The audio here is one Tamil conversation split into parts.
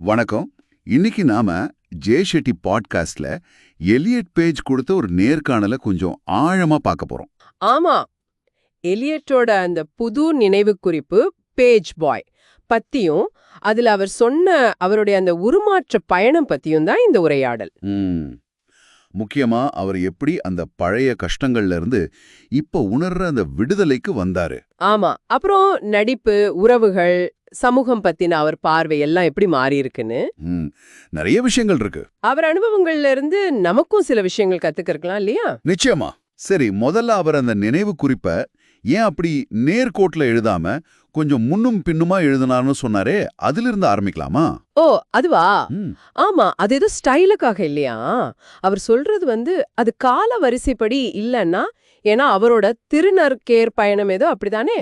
வணக்கம். இன்னைக்கு நாம ஜே ஷெட்டி பாட்காஸ்ட்ல எலியட் பேஜ் கொடுத்த ஒரு நேர்காணலை கொஞ்சம் ஆழமா பார்க்க போறோம். ஆமா. எலியட்டோட அந்த புது நினைவு குறிப்பு பேஜ் பாய் பத்தியும் அதுல அவர் சொன்ன அவருடைய அந்த உருமாற்ற பயணம் பத்தியும் தான் இந்த உரையாடல். ம். முக்கியமா அவர் எப்படி அந்த பழைய கஷ்டங்கள்ல இருந்து இப்ப உணர்ற அந்த விடுதலைக்கு வந்தாரு. ஆமா. அப்புறம் நடிப்பு உறவுகள் சமூகம் பத்தின அவர் பார்வை எல்லாம் எப்படி மாறி இருக்குன்னு. நிறைய விஷயங்கள் இருக்கு. அவர் அனுபவங்கள்ல இருந்து நமக்கும் சில விஷயங்கள் கத்துக்கிருக்கலாம் இல்லையா? நிச்சயமா. சரி முதல்ல அவர் அந்த நினைவு குறிப்ப ஏன் அப்படி நேர்கோட்ல எழுதாம கொஞ்சம் முன்னும் பின்னுமா எழுதினார்னு சொன்னாரே அதிலிருந்து ஆரம்பிக்கலாமா? ஓ அதுவா. ஆமா அது ஏதோ ஸ்டைலுக்காக இல்லையா? அவர் சொல்றது வந்து அது கால வரிசைப்படி இல்லைன்னா ஏன்னா அவரோட திருநற்கேர் பயணம் ஏதோ அப்படிதானே.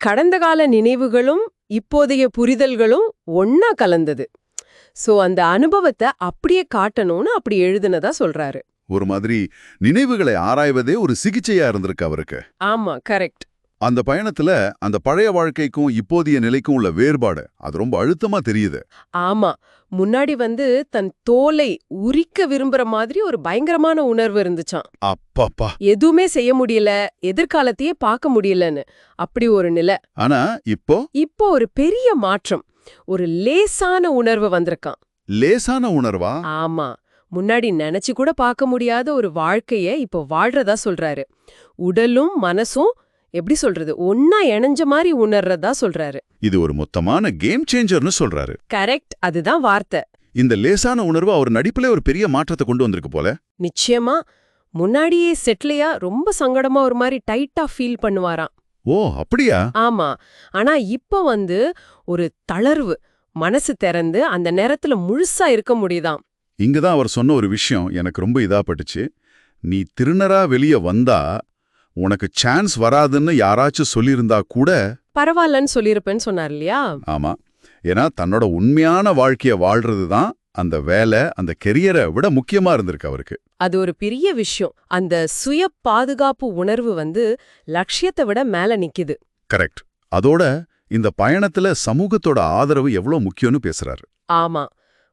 கடந்த கால நினைவுகளும் இப்போதைய புரிதல்களும் ஒன்னா கலந்தது. சோ அந்த அனுபவத்தை அப்படியே காட்டணும்னு அப்படி எழுதுனதா சொல்றாரு. ஒரு மாதிரி நினைவுகளை ஆராய்வதே ஒரு சிகிச்சையா இருந்திருக்கு அவருக்கு. ஆமா கரெக்ட். அந்த பயணத்துல அந்த பழைய வாழ்க்கைக்கும் இப்போதைய நிலைக்கும் உள்ள வேறுபாடு அது ரொம்ப அழுத்தமா தெரியுது. ஆமா. முன்னாடி வந்து தன் தோலை உரிக்க விரும்புற மாதிரி ஒரு பயங்கரமான உணர்வு இருந்துச்சாம். அப்பப்பா. எதுவுமே செய்ய முடியல எதிர்காலத்தையே பார்க்க முடியலன்னு. அப்படி ஒரு நிலை. ஆனா இப்போ? இப்போ ஒரு பெரிய மாற்றம். ஒரு லேசான உணர்வு வந்திருக்கான் லேசான உணர்வா? ஆமா. முன்னாடி நினைச்சு கூட பார்க்க முடியாத ஒரு வாழ்க்கைய இப்போ வாழ்றதா சொல்றாரு. உடலும் மனசும் எப்படி சொல்றது? ஒன்னா இணைஞ்ச மாதிரி உணர்றதா சொல்றாரு. இது ஒரு மொத்தமான கேம் சேஞ்சர்னு சொல்றாரு. கரெக்ட் அதுதான் வார்த்தை. இந்த லேசான உணர்வு அவர் நடிப்புல ஒரு பெரிய மாற்றத்தை கொண்டு வந்திருக்கு போல. நிச்சயமா. முன்னாடியே செட்லையா ரொம்ப சங்கடமா ஒரு மாதிரி டைட்டா ஃபீல் பண்ணுவாராம். ஓ அப்படியா? ஆமா. ஆனா இப்ப வந்து ஒரு தளர்வு. மனசு திறந்து அந்த நேரத்துல முழுசா இருக்க முடியுதாம். இங்கதான் அவர் சொன்ன ஒரு விஷயம் எனக்கு ரொம்ப இதா பட்டுச்சு நீ திருநரா வெளிய வந்தா உனக்கு சான்ஸ் வராதுன்னு யாராச்சும் சொல்லியிருந்தா கூட பரவாயில்லன்னு சொல்லியிருப்பேன்னு சொன்னார் இல்லையா? ஆமா. ஏன்னா தன்னோட உண்மையான வாழ்க்கைய வாழ்றது தான் அந்த வேலை அந்த கெரியரை விட முக்கியமா இருந்திருக்கு அவருக்கு. அது ஒரு பெரிய விஷயம். அந்த சுய பாதுகாப்பு உணர்வு வந்து லட்சியத்தை விட மேல நிக்குது. கரெக்ட் அதோட இந்த பயணத்துல சமூகத்தோட ஆதரவு எவ்வளவு முக்கியம்னு பேசுறாரு. ஆமா.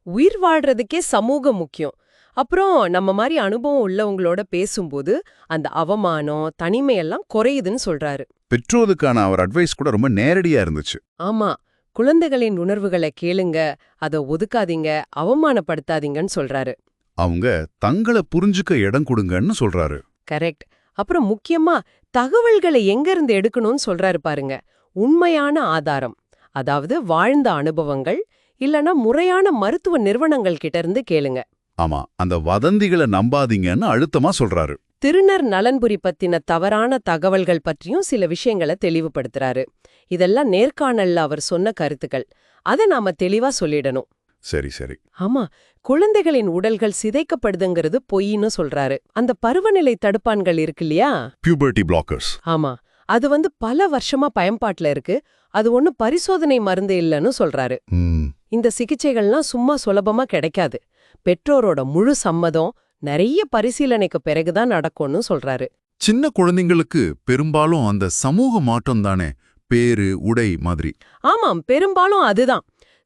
உயிர் வாழ்றதுக்கே சமூகம் முக்கியம். அப்புறம் நம்ம மாதிரி அனுபவம் உள்ளவங்களோட பேசும்போது அந்த அவமானம் தனிமையெல்லாம் குறையுதுன்னு சொல்றாரு. பெற்றோருக்கான அவர் அட்வைஸ் கூட ரொம்ப நேரடியா இருந்துச்சு. ஆமா. குழந்தைகளின் உணர்வுகளை கேளுங்க அத ஒதுக்காதீங்க அவமானப்படுத்தாதீங்கன்னு சொல்றாரு. அவங்க தங்களை புரிஞ்சுக்க இடம் கொடுங்கன்னு சொல்றாரு. கரெக்ட். அப்புறம் முக்கியமா தகவல்களை எங்க இருந்து எடுக்கணும்னு சொல்றாரு பாருங்க. உண்மையான ஆதாரம். அதாவது வாழ்ந்த அனுபவங்கள் இல்லனா முறையான மருத்துவ நிறுவனங்கள் கிட்ட இருந்து கேளுங்க. ஆமா அந்த வதந்திகளை நம்பாதீங்கன்னு அழுத்தமா சொல்றாரு. திருநர் நலன்புரி பத்தின தவறான தகவல்கள் பற்றியும் சில விஷயங்களை தெளிவுபடுத்துறாரு. இதெல்லாம் நேர்காணல்ல அவர் சொன்ன கருத்துக்கள். அதை நாம தெளிவா சொல்லிடணும். சரி சரி. ஆமா குழந்தைகளின் உடல்கள் சிதைக்கப்படுதுங்கிறது பொய்ன்னு சொல்றாரு. அந்த பருவநிலை தடுப்பான்கள் இருக்கு இல்லையா? பியூபர்ட்டி பிளாக்கர்ஸ் ஆமா அது வந்து பல வருஷமா பயன்பாட்டுல இருக்கு. அது ஒண்ணு பரிசோதனை மருந்து இல்லைன்னு சொல்றாரு. இந்த சிகிச்சைகள்லாம் சும்மா சுலபமா கிடைக்காது. பெற்றோரோட முழு சம்மதம் நிறைய பரிசீலனைக்கு பிறகுதான் நடக்கும்னு சொல்றாரு. சின்ன குழந்தைங்களுக்கு பெரும்பாலும் அந்த சமூக மாற்றம் தானே பேரு உடை மாதிரி. ஆமாம் பெரும்பாலும் அதுதான்.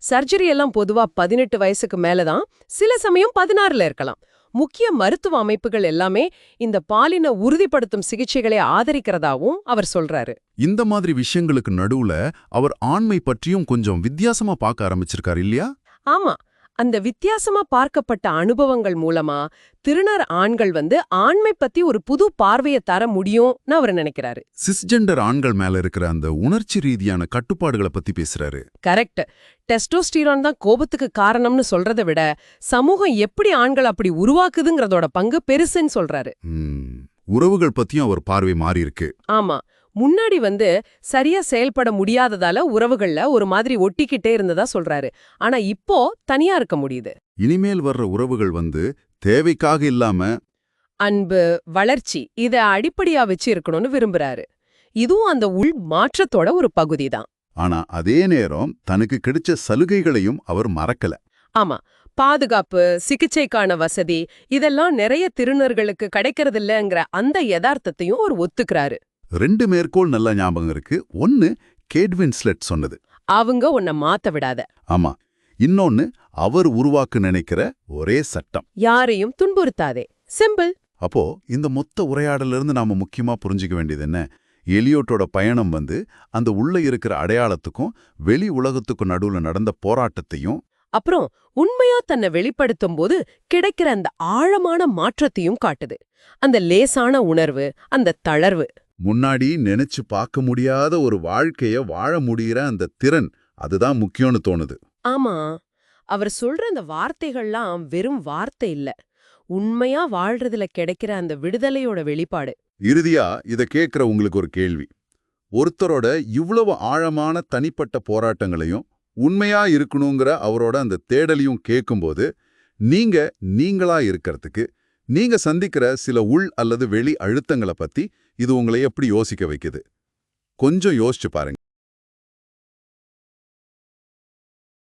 சர்ஜரி எல்லாம் பொதுவா பதினெட்டு வயசுக்கு மேலதான் சில சமயம் பதினாறுல இருக்கலாம். முக்கிய மருத்துவ அமைப்புகள் எல்லாமே இந்த பாலின உறுதிப்படுத்தும் சிகிச்சைகளை ஆதரிக்கிறதாவும் அவர் சொல்றாரு. இந்த மாதிரி விஷயங்களுக்கு நடுவுல அவர் ஆண்மை பற்றியும் கொஞ்சம் வித்தியாசமா பார்க்க ஆரம்பிச்சிருக்காரு இல்லையா? ஆமா அந்த வித்தியாசமா பார்க்கப்பட்ட அனுபவங்கள் மூலமா திருநர் ஆண்கள் வந்து ஆண்மை பத்தி ஒரு புது பார்வையை தர முடியும்னு அவர் நினைக்கிறாரு. சிஸ்ஜெண்டர் ஆண்கள் மேல இருக்கிற அந்த உணர்ச்சி ரீதியான கட்டுப்பாடுகளை பத்தி பேசுறாரு. கரெக்ட். டெஸ்டோஸ்டீரான் தான் கோபத்துக்கு காரணம்னு சொல்றதை விட சமூகம் எப்படி ஆண்கள் அப்படி உருவாக்குதுங்கிறதோட பங்கு பெருசுன்னு சொல்றாரு. உறவுகள் பத்தியும் அவர் பார்வை மாறி இருக்கு ஆமா. முன்னாடி வந்து சரியா செயல்பட முடியாததால உறவுகள்ல ஒரு மாதிரி ஒட்டிக்கிட்டே இருந்ததா சொல்றாரு. ஆனா இப்போ தனியா இருக்க முடியுது. இனிமேல் வர்ற உறவுகள் வந்து தேவைக்காக இல்லாம அன்பு வளர்ச்சி இத அடிப்படையா வச்சு இருக்கணும்னு விரும்புறாரு. இதுவும் அந்த உள் மாற்றத்தோட ஒரு பகுதிதான். ஆனா அதே நேரம் தனக்கு கிடைச்ச சலுகைகளையும் அவர் மறக்கல. ஆமா பாதுகாப்பு சிகிச்சைக்கான வசதி இதெல்லாம் நிறைய திருநர்களுக்கு கிடைக்கிறதில்லங்கிற அந்த யதார்த்தத்தையும் அவர் ஒத்துக்கிறாரு. ரெண்டு மேற்கோள் நல்ல ஞாபகம் இருக்கு. ஒன்னு கேட்வின்ஸ்லெட் சொன்னது. அவங்க உன்னை மாத்த விடாத. ஆமா. இன்னொன்னு அவர் உருவாக்க நினைக்கிற ஒரே சட்டம். யாரையும் துன்புறுத்தாதே. சிம்பிள் அப்போ இந்த மொத்த உரையாடலிருந்து நாம முக்கியமா புரிஞ்சுக்க வேண்டியது என்ன? எலியோட்டோட பயணம் வந்து அந்த உள்ள இருக்கிற அடையாளத்துக்கும் வெளி உலகத்துக்கும் நடுவுல நடந்த போராட்டத்தையும் அப்புறம் உண்மையா தன்னை வெளிப்படுத்தும் போது கிடைக்கிற அந்த ஆழமான மாற்றத்தையும் காட்டுது. அந்த லேசான உணர்வு அந்த தளர்வு. முன்னாடி நினைச்சு பார்க்க முடியாத ஒரு வாழ்க்கைய வாழ முடியிற அந்த திறன் அதுதான் முக்கியம்னு தோணுது. ஆமா. அவர் சொல்ற அந்த வார்த்தைகள்லாம் வெறும் வார்த்தை இல்ல. உண்மையா வாழ்றதுல கிடைக்கிற அந்த விடுதலையோட வெளிப்பாடு. இறுதியா இத கேட்கிற உங்களுக்கு ஒரு கேள்வி. ஒருத்தரோட இவ்வளவு ஆழமான தனிப்பட்ட போராட்டங்களையும் உண்மையா இருக்கணுங்கிற அவரோட அந்த தேடலையும் கேட்கும்போது நீங்க நீங்களா இருக்கிறதுக்கு நீங்க சந்திக்கிற சில உள் அல்லது வெளி அழுத்தங்களை பத்தி இது உங்களை எப்படி யோசிக்க வைக்குது? கொஞ்சம் யோசிச்சு பாருங்க.